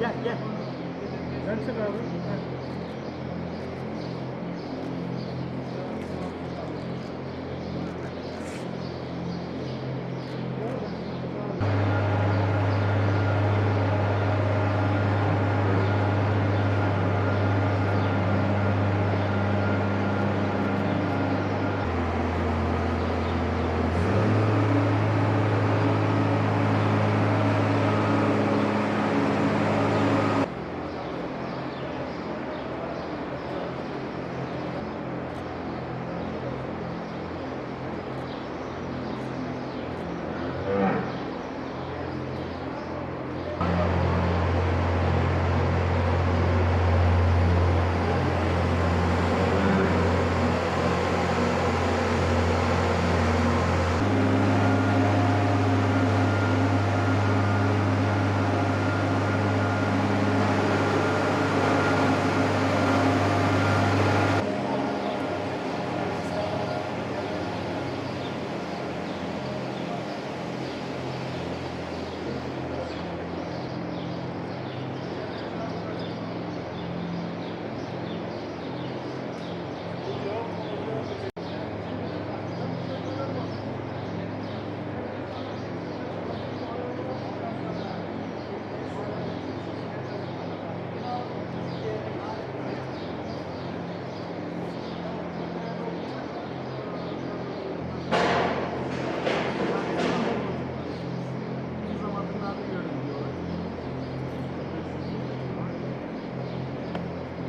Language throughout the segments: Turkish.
Yeah, yeah. That's it,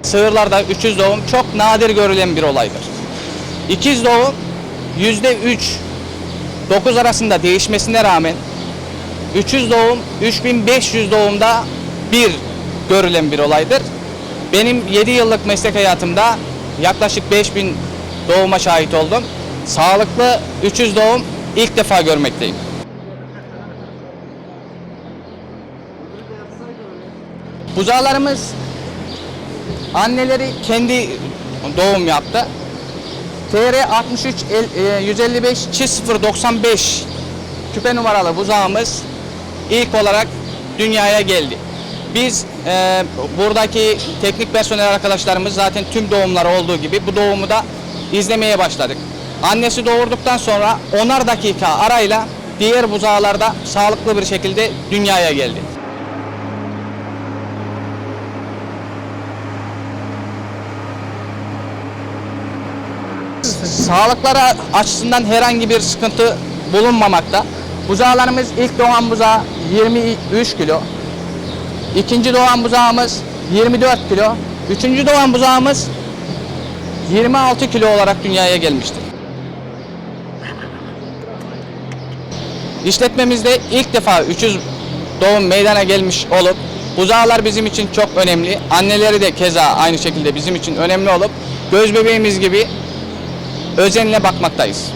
Sığırlarda 300 doğum çok nadir görülen bir olaydır. İkiz doğum yüzde 3 9 arasında değişmesine rağmen 300 doğum 3500 doğumda bir görülen bir olaydır. Benim 7 yıllık meslek hayatımda yaklaşık 5000 doğuma şahit oldum. Sağlıklı 300 doğum ilk defa görmekteyim. Buzağlarımız Anneleri kendi doğum yaptı. TR 63 el- e, 155 çift 095 küpe numaralı buzağımız ilk olarak dünyaya geldi. Biz e, buradaki teknik personel arkadaşlarımız zaten tüm doğumlar olduğu gibi bu doğumu da izlemeye başladık. Annesi doğurduktan sonra onar dakika arayla diğer buzağlarda sağlıklı bir şekilde dünyaya geldi. Sağlıkları açısından herhangi bir sıkıntı bulunmamakta. Buzağlarımız ilk doğan buzağı 23 kilo. İkinci doğan buzağımız 24 kilo. Üçüncü doğan buzağımız 26 kilo olarak dünyaya gelmiştir. İşletmemizde ilk defa 300 doğum meydana gelmiş olup buzağlar bizim için çok önemli. Anneleri de keza aynı şekilde bizim için önemli olup göz bebeğimiz gibi özenle bakmaktayız.